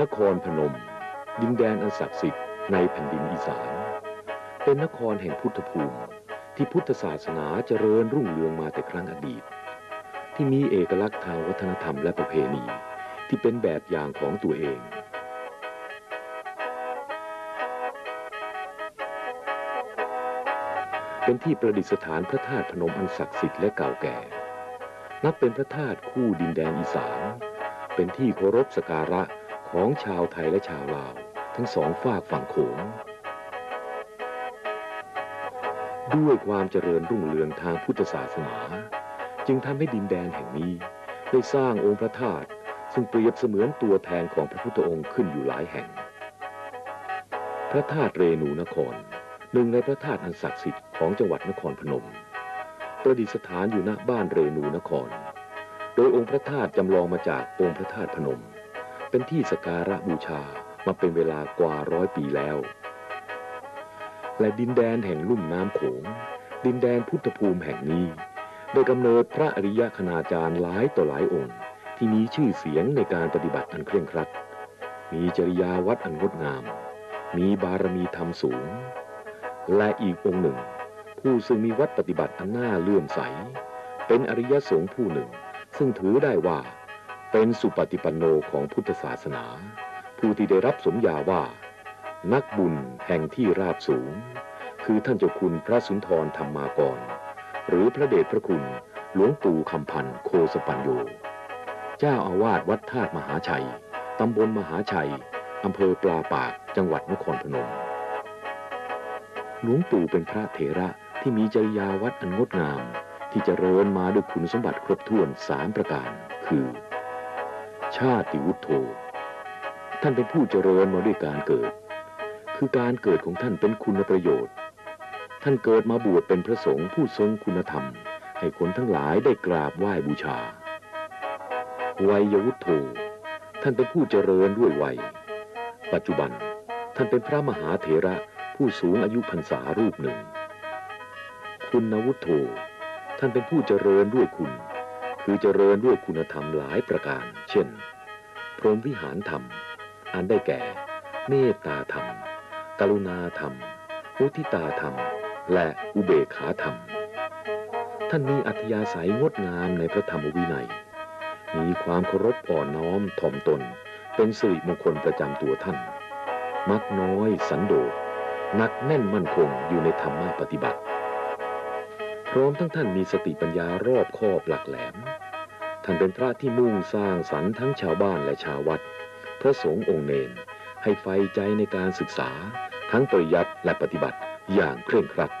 นครพนม ดินแดนอันศักดิ์สิทธิ์ในแผ่นดินอีสาน เป็นนครแห่งพุทธภูมิ ที่พุทธศาสนาเจริญรุ่งเรืองมาแต่ครั้งอดีต ที่มีเอกลักษณ์ทางวัฒนธรรมและประเพณี ที่เป็นแบบอย่างของตัวเองเป็นที่ประดิษฐานพระธาตุพนมอันศักดิ์สิทธิ์และเก่าแก่ นับเป็นพระธาตุคู่ดินแดนอีสาน เป็นที่เคารพสกการะ ของชาวไทยและชาวลาว ทั้งสองฝากฝั่งโขง ด้วยความเจริญรุ่งเรืองทางพุทธศาสนา จึงทำให้ดินแดนแห่งนี้ ได้สร้างองค์พระธาตุซึ่งเปรียบเสมือนตัวแทนของพระพุทธองค์ขึ้นอยู่หลายแห่ง พระธาตุเรนูนคร หนึ่งในพระธาตุอันศักดิ์สิทธิ์ของจังหวัดนครพนม ประดิษฐานอยู่ณบ้านเรนูนคร โดยองค์พระธาตุจำลองมาจากองค์พระธาตุพนม เป็นที่สการะบูชามาเป็นเวลากว่าร้อยปีแล้ว และดินแดนแห่งลุ่มน้ำโขง ดินแดนพุทธภูมิแห่งนี้ ได้กำเนิดพระอริยคณาจารย์หลายต่อหลายองค์ ที่มีชื่อเสียงในการปฏิบัติอันเคร่งครัด มีจริยาวัดอันงดงาม มีบารมีธรรมสูง และอีกองค์หนึ่ง ผู้ซึ่งมีวัดปฏิบัติอันน่าเลื่อมใส เป็นอริยสงฆ์ผู้หนึ่ง ซึ่งถือได้ว่า เป็นสุปฏิปันโนของพุทธศาสนา ผู้ที่ได้รับสมญาว่า นักบุญแห่งที่ราบสูง คือท่านเจ้าคุณพระสุนทรธรรมากร หรือพระเดชพระคุณหลวงปู่คำพันธ์โคสปัญโย เจ้าอาวาสวัดธาตุมหาชัย ตำบลมหาชัย อำเภอปลาปากจังหวัดนครพนม หลวงปู่เป็นพระเถระที่มีจริยาวัดอันงดงาม ที่จเจริญมาด้วยคุณสมบัติครบถ้วนสามประการ คือ ชาติวุฒโธ ท่านเป็นผู้เจริญมาด้วยการเกิด คือการเกิดของท่านเป็นคุณประโยชน์ ท่านเกิดมาบวชเป็นพระสงฆ์ผู้ทรงคุณธรรม ให้คนทั้งหลายได้กราบไหว้บูชา วัยวุฒโธ ท่านเป็นผู้เจริญด้วยวัย ปัจจุบันท่านเป็นพระมหาเถระผู้สูงอายุพรรษารูปหนึ่ง คุณวุฒโธ ท่านเป็นผู้เจริญด้วยคุณ คือเจริญด้วยคุณธรรมหลายประการ เช่น พรหมวิหารธรรม อันได้แก่ เมตตาธรรม กรุณาธรรม มุทิตาธรรม และอุเบกขาธรรม ท่านมีอัธยาศัยงดงามในพระธรรมวินัย มีความเคารพอ่อนน้อมถ่อมตน เป็นสิริมงคลประจำตัวท่าน มักน้อยสันโดษนักแน่นมั่นคงอยู่ในธรรมะปฏิบัติ พร้อมทั้งท่านมีสติปัญญารอบคอบหลักแหลม ท่านเป็นพระที่มุ่งสร้างสรรค์ทั้งชาวบ้านและชาววัด พระสงฆ์องค์เนนให้ไฟใจในการศึกษา ทั้งปริยัติและปฏิบัติอย่างเคร่งครัด